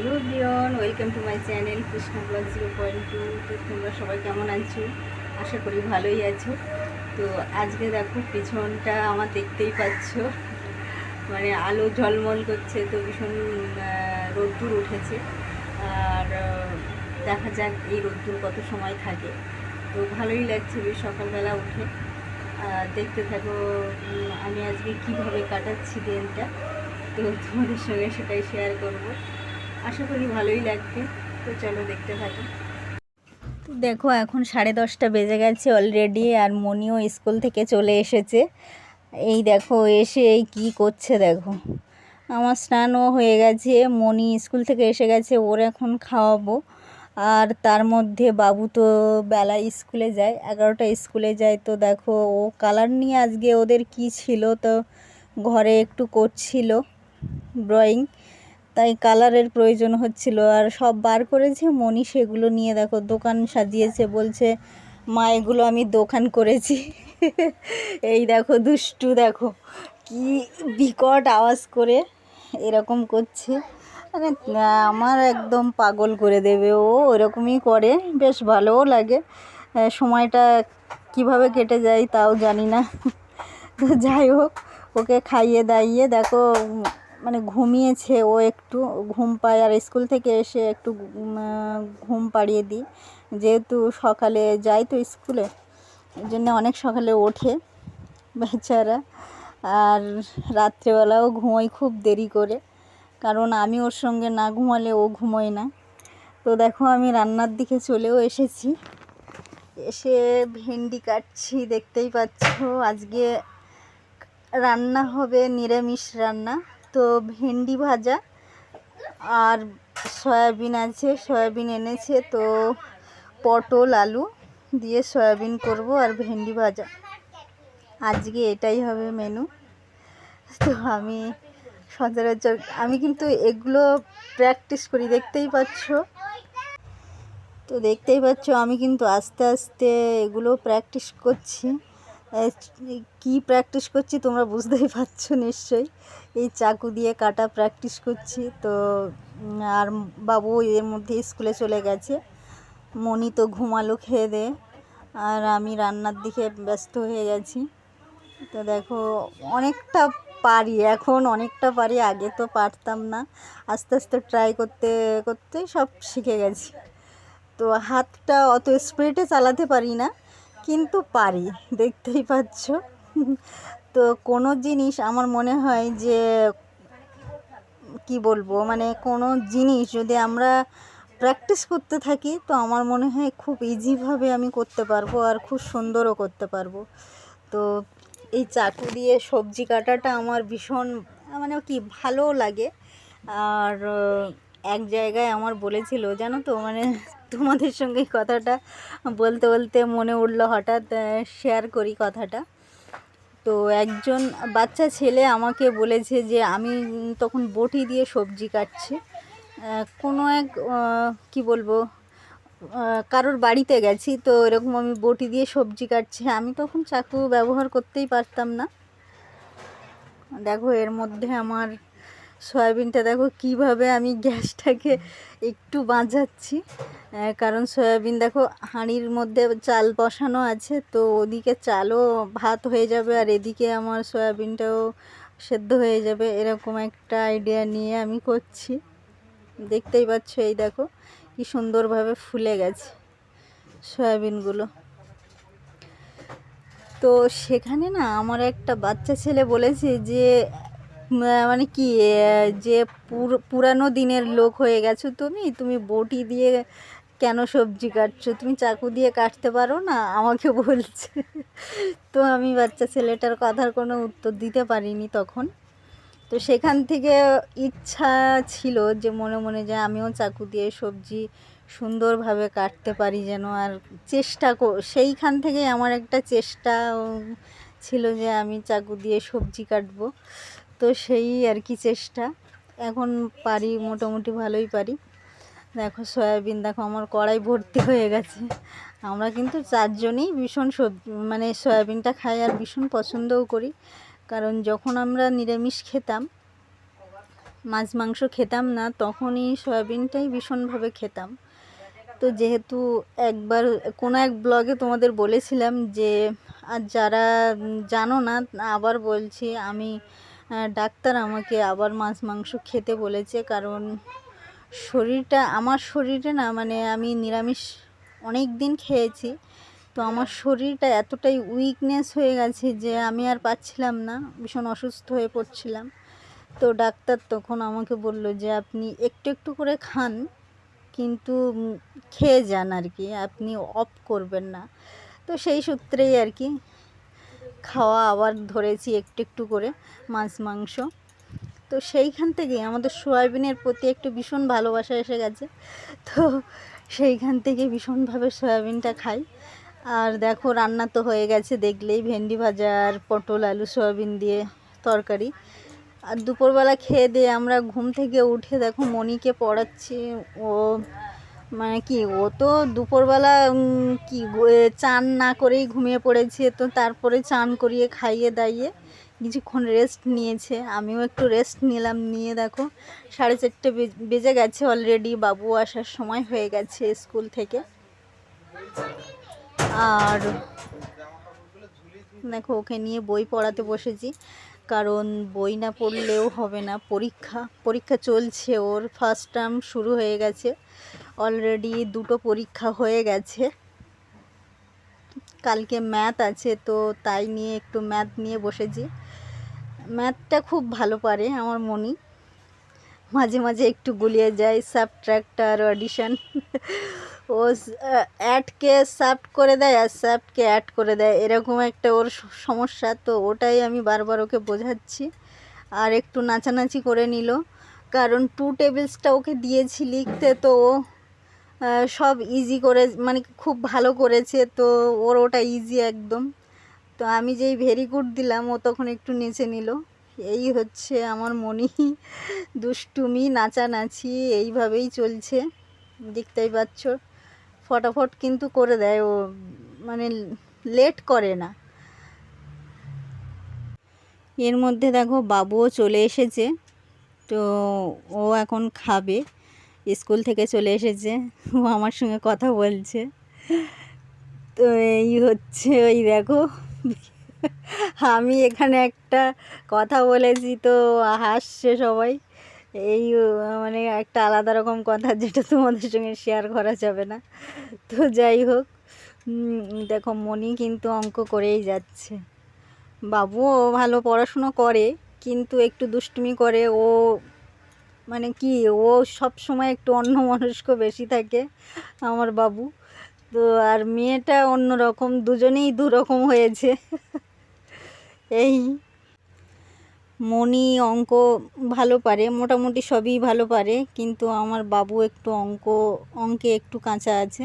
Hello Dion welcome to my channel Krishna blog zero point two. তো তোমরা সবাই কেমন আছো? আশা করি ভালোই আছো। তো আজকে দেখো, পিছনটা আমার দেখতেই পাচ্ছ। মানে আলো ঝলমল করছে, তো ভীষণ রোদ্দুর উঠেছে। আর দেখা যাক এই রোদ্দুর কত সময় থাকে। তো ভালোই লাগছে বেশ সকালবেলা উঠে। দেখতে থাকো আমি আজকে কীভাবে কাটাচ্ছি দিনটা। তো তোমাদের সঙ্গে সেটাই শেয়ার করব। আশা করি ভালোই লাগবে তো চলো দেখতে থাকি। দেখো, এখন সাড়ে দশটা বেজে গেছে অলরেডি আর মনিও স্কুল থেকে চলে এসেছে। এই দেখো, এসে এই কী করছে দেখো। আমার স্নানও হয়ে গেছে, মনি স্কুল থেকে এসে গেছে, ওর এখন খাওয়াবো। আর তার মধ্যে বাবু তো বেলায় স্কুলে যায়, এগারোটা স্কুলে যায়। তো দেখো, ও কালার নিয়ে আজকে ওদের কি ছিল তো ঘরে একটু করছিল ড্রয়িং তাই কালারের প্রয়োজন হচ্ছিল। আর সব বার করেছে মনি সেগুলো নিয়ে দেখো, দোকান সাজিয়েছে, বলছে, মা, এগুলো আমি দোকান করেছি। এই দেখো, দুষ্টু দেখো, কি বিকট আওয়াজ করে এরকম করছে। মানে আমার একদম পাগল করে দেবে। ও ওরকমই করে, বেশ ভালোও লাগে। সময়টা কীভাবে কেটে যায় তাও জানি না। তো যাই হোক, ওকে খাইয়ে দাইয়ে দেখো মানে ঘুমিয়েছে ও একটু, ঘুম পায়। আর স্কুল থেকে এসে একটু ঘুম পাড়িয়ে দিই। যেহেতু সকালে যাই তো স্কুলে জন্য অনেক সকালে ওঠে বেচারা। আর রাত্রেবেলাও ঘুমোয় খুব দেরি করে, কারণ আমি ওর সঙ্গে না ঘুমালে ও ঘুমোয় না। তো দেখো, আমি রান্নার দিকে চলেও এসেছি। এসে ভেন্ডি কাটছি, দেখতেই পাচ্ছ। আজকে রান্না হবে নিরামিষ রান্না। তো ভেন্ডি ভাজা আর সয়াবিন আছে, সয়াবিন এনেছে, তো পটল, আলু দিয়ে সয়াবিন করব আর ভেন্ডি ভাজা। আজকে এটাই হবে মেনু তো আমি সচরাচর, আমি কিন্তু এগুলো প্র্যাকটিস করি, দেখতেই পাচ্ছ। তো দেখতেই পাচ্ছ, আমি কিন্তু আস্তে আস্তে এগুলো প্র্যাকটিস করছি। কি প্র্যাকটিস করছি তোমরা বুঝতেই পারছ নিশ্চয়ই। এই চাকু দিয়ে কাটা প্র্যাকটিস করছি। তো আর বাবু এর মধ্যে স্কুলে চলে গেছে। মনি তো ঘুমালো খেয়ে দে, আর আমি রান্নার দিকে ব্যস্ত হয়ে গেছি। তো দেখো, অনেকটা পারি, এখন অনেকটা পারি, আগে তো পারতাম না। আস্তে আস্তে ট্রাই করতে করতে সব শিখে গেছি। তো হাতটা অত স্পিডে চালাতে পারি না, কিন্তু পারি, দেখতেই পাচ্ছ। তো কোনো জিনিস আমার মনে হয় যে কি বলব মানে কোনো জিনিস যদি আমরা প্র্যাকটিস করতে থাকি, তো আমার মনে হয় খুব ইজিভাবে আমি করতে পারব আর খুব সুন্দরও করতে পারব। তো এই চাকু দিয়ে সবজি কাটাটা আমার ভীষণ মানে কি ভালোও লাগে। আর এক জায়গায় আমার বলেছিল, জানো তো মানে তোমাদের সঙ্গে কথাটা বলতে বলতে মনে উঠল হঠাৎ শেয়ার করি কথাটা। তো একজন বাচ্চা ছেলে আমাকে বলেছে যে আমি তখন বটি দিয়ে সবজি কাটছি। কোনো এক কি বলব কারোর বাড়িতে গেছি তো এরকম আমি বটি দিয়ে সবজি কাটছি। আমি তখন চাকু ব্যবহার করতেই পারতাম না। দেখো এর মধ্যে আমার সয়াবিনটা, দেখো কীভাবে আমি গ্যাসটাকে একটু বাঁচাচ্ছি। কারণ সয়াবিন দেখো, হাঁড়ির মধ্যে চাল বসানো আছে, তো ওদিকে চালও ভাত হয়ে যাবে আর এদিকে আমার সয়াবিনটাও সেদ্ধ হয়ে যাবে, এরকম একটা আইডিয়া নিয়ে আমি করছি। দেখতেই পাচ্ছ এই দেখো, কি সুন্দরভাবে ফুলে গেছে সয়াবিনগুলো। তো সেখানে না আমার একটা বাচ্চা ছেলে বলেছে যে মানে কি যে পুর- পুরানো দিনের লোক হয়ে গেছো তুমি তুমি বটি দিয়ে কেন সবজি কাটছো? তুমি চাকু দিয়ে কাটতে পারো না? আমাকে বলছে। তো আমি বাচ্চা ছেলেটার কথার কোনো উত্তর দিতে পারিনি তখন। তো সেখান থেকে ইচ্ছা ছিল যে মনে মনে যে আমিও চাকু দিয়ে সবজি সুন্দরভাবে কাটতে পারি যেন, আর চেষ্টা সেইখান থেকেই আমার একটা চেষ্টা ছিল যে আমি চাকু দিয়ে সবজি কাটবো। তো সেই আর কি চেষ্টা। এখন পারি, মোটামুটি ভালোই পারি। দেখো সয়াবিন, দেখো আমার কড়াই ভর্তি হয়ে গেছে। আমরা কিন্তু চারজনেই ভীষণ সবজি মানে সয়াবিনটা খাই আর ভীষণ পছন্দও করি। কারণ যখন আমরা নিরামিষ খেতাম, মাছ, মাংস খেতাম না, তখনই সয়াবিনটাই ভীষণভাবে খেতাম। তো যেহেতু একবার, কোনো এক ব্লগে তোমাদের বলেছিলাম যে, আর যারা জানো না, আবার বলছি, আমি ডাক্তার আমাকে আবার মাছ, মাংস খেতে বলেছে। কারণ শরীরটা, আমার শরীরে না মানে আমি নিরামিষ অনেক দিন খেয়েছি, তো আমার শরীরটা এতটাই উইকনেস হয়ে গেছে যে আমি আর পাচ্ছিলাম না, ভীষণ অসুস্থ হয়ে পড়ছিলাম। তো ডাক্তার তখন আমাকে বলল যে, আপনি একটু একটু করে খান, কিন্তু খেয়ে যান আর কি, আপনি অফ করবেন না। তো সেই সূত্রেই আর কি, খাওয়া আবার ধরেছি একটু একটু করে মাছ, মাংস। তো সেইখান থেকে আমাদের সয়াবিনের প্রতি একটু ভীষণ ভালোবাসা এসে গেছে। তো সেইখান থেকে ভীষণভাবে সয়াবিনটা খাই। আর দেখো, রান্না তো হয়ে গেছে দেখলেই, ভেন্ডি ভাজা আর পটল, আলু, সয়াবিন দিয়ে তরকারি। আর দুপুরবেলা খেয়ে দিয়ে আমরা ঘুম থেকে উঠে দেখো মনিকে পড়াচ্ছি। ও মানে কি, ও তো দুপুরবেলা কি চান না করেই ঘুমিয়ে পড়েছে। তো তারপরে চান করিয়ে, খাইয়ে, দাইয়ে কিছুক্ষণ রেস্ট নিয়েছে। আমিও একটু রেস্ট নিলাম, নিয়ে দেখো সাড়ে চারটে বেজ- গেছে অলরেডি বাবু আসার সময় হয়ে গেছে স্কুল থেকে। আর দেখো ওকে নিয়ে বই পড়াতে বসেছি, কারণ বই না পড়লেও হবে না, পরীক্ষা পরীক্ষা চলছে, ওর ফার্স্ট টার্ম শুরু হয়ে গেছে। অলরেডি দুটো পরীক্ষা হয়ে গেছে। কালকে ম্যাথ আছে, তো তাই নিয়ে একটু ম্যাথ নিয়ে বসেছি। ম্যাথটা খুব ভালো পারে আমার মনি। মাঝে মাঝে একটু গুলিয়ে যায় সাবট্রাক্টার অডিশন ও অ্যাডকে সাবট করে দেয় আর সাবটকে অ্যাড করে দেয়, এরকম একটা ওর সমস্যা। তো ওটাই আমি বারবার ওকে বোঝাচ্ছি আর একটু নাচানাচি করে নিল। কারণ টু টেবিলসটা ওকে দিয়েছি লিখতে তো ও সব ইজি করে মানে খুব ভালো করেছে। তো ওর ওটা ইজি একদম। তো আমি যেই ভেরি গুড দিলাম, ও তখন একটু নেচে নিল। এই হচ্ছে আমার মনি দুষ্টুমি, নাচানাচি, এইভাবেই চলছে। দেখতেই পাচ্ছ, ফটাফট কিন্তু করে দেয় ও মানে লেট করে না। এর মধ্যে দেখো, বাবুও চলে এসেছে। তো ও এখন খাবে। স্কুল থেকে চলে এসেছে। ও আমার সঙ্গে কথা বলছে। তো এই হচ্ছে, ওই দেখো। আমি এখানে একটা কথা বলেছি তো হাসছে সবাই। এই মানে একটা আলাদা রকম কথা যেটা তোমাদের সঙ্গে শেয়ার করা যাবে না। তো যাই হোক দেখো মনি কিন্তু অঙ্ক করেই যাচ্ছে। বাবুও ভালো পড়াশুনো করে, কিন্তু একটু দুষ্টুমি করে, ও মানে কি, ও সব সময় একটু অন্যমনস্ক বেশি থাকে আমার বাবু। তো আর মেয়েটা অন্যরকম, দুজনেই দু রকম হয়েছে। এই মনি অঙ্ক ভালো পারে, মোটামুটি সবই ভালো পারে, কিন্তু আমার বাবু একটু অঙ্ক, অঙ্কে একটু কাঁচা আছে।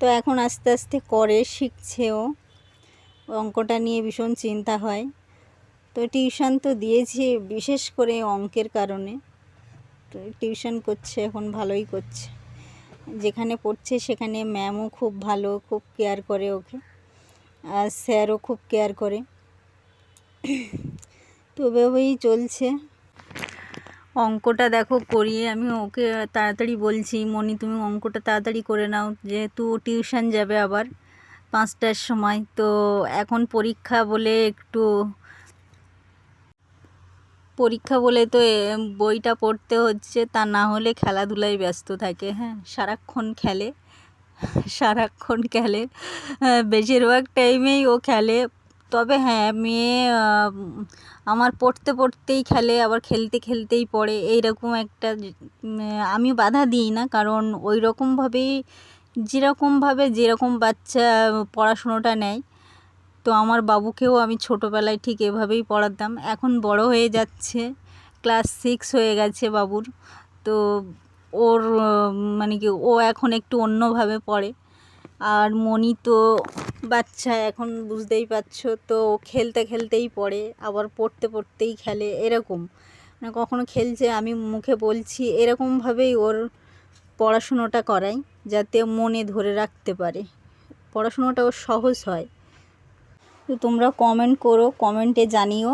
তো এখন আস্তে আস্তে করে, শিখছেও। অঙ্কটা নিয়ে ভীষণ চিন্তা হয়। তো টিউশন তো দিয়েছি, বিশেষ করে অঙ্কের কারণে। তো টিউশন করছে, এখন ভালোই করছে। যেখানে পড়ছে সেখানে ম্যামও খুব ভালো, খুব কেয়ার করে ওকে। আর স্যারও খুব কেয়ার করে। তো এভাবেই চলছে। অঙ্কটা দেখো করিয়ে আমি ওকে তাড়াতাড়ি বলছি মনি তুমি অঙ্কটা তাড়াতাড়ি করে নাও, যেহেতু টিউশন যাবে আবার পাঁচটার সময়। তো এখন পরীক্ষা বলে একটু পরীক্ষা বলে তো বইটা পড়তে হচ্ছে, তা না হলে খেলাধুলায় ব্যস্ত থাকে হ্যাঁ? সারাক্ষণ খেলে সারাক্ষণ খেলে বেশিরভাগ টাইমেই ও খেলে। তবে হ্যাঁ মেয়ে আমার পড়তে পড়তেই খেলে, আবার খেলতে খেলতেই পড়ে, এইরকম একটা আমি বাধা দিই না, কারণ ওই রকমভাবেই যেরকমভাবে যেরকম বাচ্চা পড়াশুনোটা নেয় তো আমার বাবুকেও আমি ছোটোবেলায় ঠিক এভাবেই পড়াতাম। এখন বড় হয়ে যাচ্ছে, ক্লাস সিক্স হয়ে গেছে বাবুর। তো ওর মানে কি, ও এখন একটু অন্যভাবে পড়ে। আর মনি তো বাচ্চা, এখন বুঝতেই পারছ, তো খেলতে খেলতেই পড়ে, আবার পড়তে পড়তেই খেলে, এরকম। মানে কখনো খেলছে, আমি মুখে বলছি, এরকমভাবেই ওর পড়াশুনোটা করাই, যাতে মনে ধরে রাখতে পারে। পড়াশুনোটা ওর সহজ হয়। তো তোমরা কমেন্ট করো কমেন্টে জানিও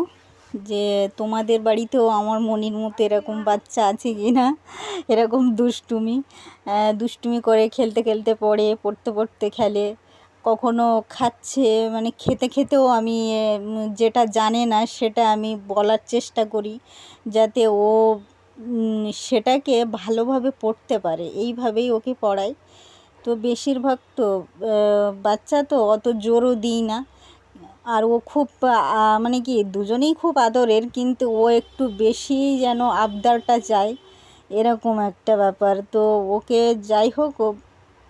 যে তোমাদের বাড়িতেও আমার মনির মতো এরকম বাচ্চা আছে কি না এরকম দুষ্টুমি দুষ্টুমি করে খেলতে খেলতে পড়ে, পড়তে পড়তে খেলে, কখনো খাচ্ছে মানে খেতে খেতেও আমি যেটা জানে না সেটা আমি বলার চেষ্টা করি যাতে ও সেটাকে ভালোভাবে পড়তে পারে, এইভাবেই ওকে পড়াই। তো বেশিরভাগ তো বাচ্চা তো অত জোরও দিই না। আর ও খুব মানে কি, দুজনেই খুব আদরের, কিন্তু ও একটু বেশি যেন আবদারটা চায়, এরকম একটা ব্যাপার। তো ওকে যাই হোক, ও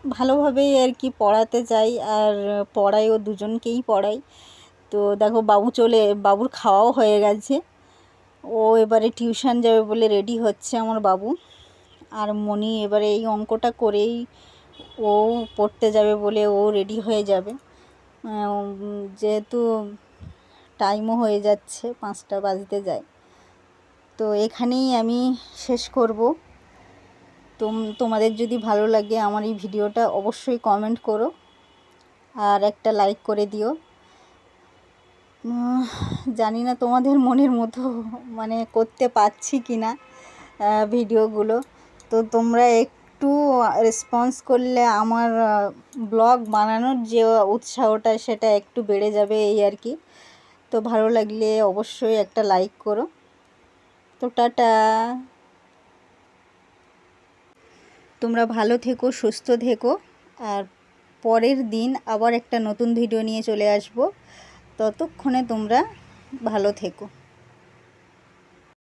ভালোভাবেই আর কি পড়াতে চাই, আর পড়াই ও দুজনকেই পড়াই তো দেখো, বাবু চলে, বাবুর খাওয়াও হয়ে গেছে। ও এবারে টিউশন যাবে বলে রেডি হচ্ছে আমার বাবু। আর মনি এবারে এই অঙ্কটা করেই ও পড়তে যাবে বলে ও রেডি হয়ে যাবে। যেহেতু টাইমও হয়ে যাচ্ছে, পাঁচটা বাজতে যায়। তো এখানেই আমি শেষ করব। তোম, তোমাদের যদি ভালো লাগে আমার এই ভিডিওটা অবশ্যই কমেন্ট করো আর একটা লাইক করে দিও। জানি না তোমাদের মনের মতো মানে করতে পারছি কি না ভিডিওগুলো। তো তোমরা একটু রেসপন্স করলে আমার ব্লগ বানানোর যে উৎসাহটা সেটা একটু বেড়ে যাবে এই আর কি। তো ভালো লাগলে অবশ্যই একটা লাইক করো। তো টাটা। তোমরা ভালো থেকো, সুস্থ থেকো। আর পরের দিন আবার একটা নতুন ভিডিও নিয়ে চলে আসব। ততক্ষণে তোমরা ভালো থেকো।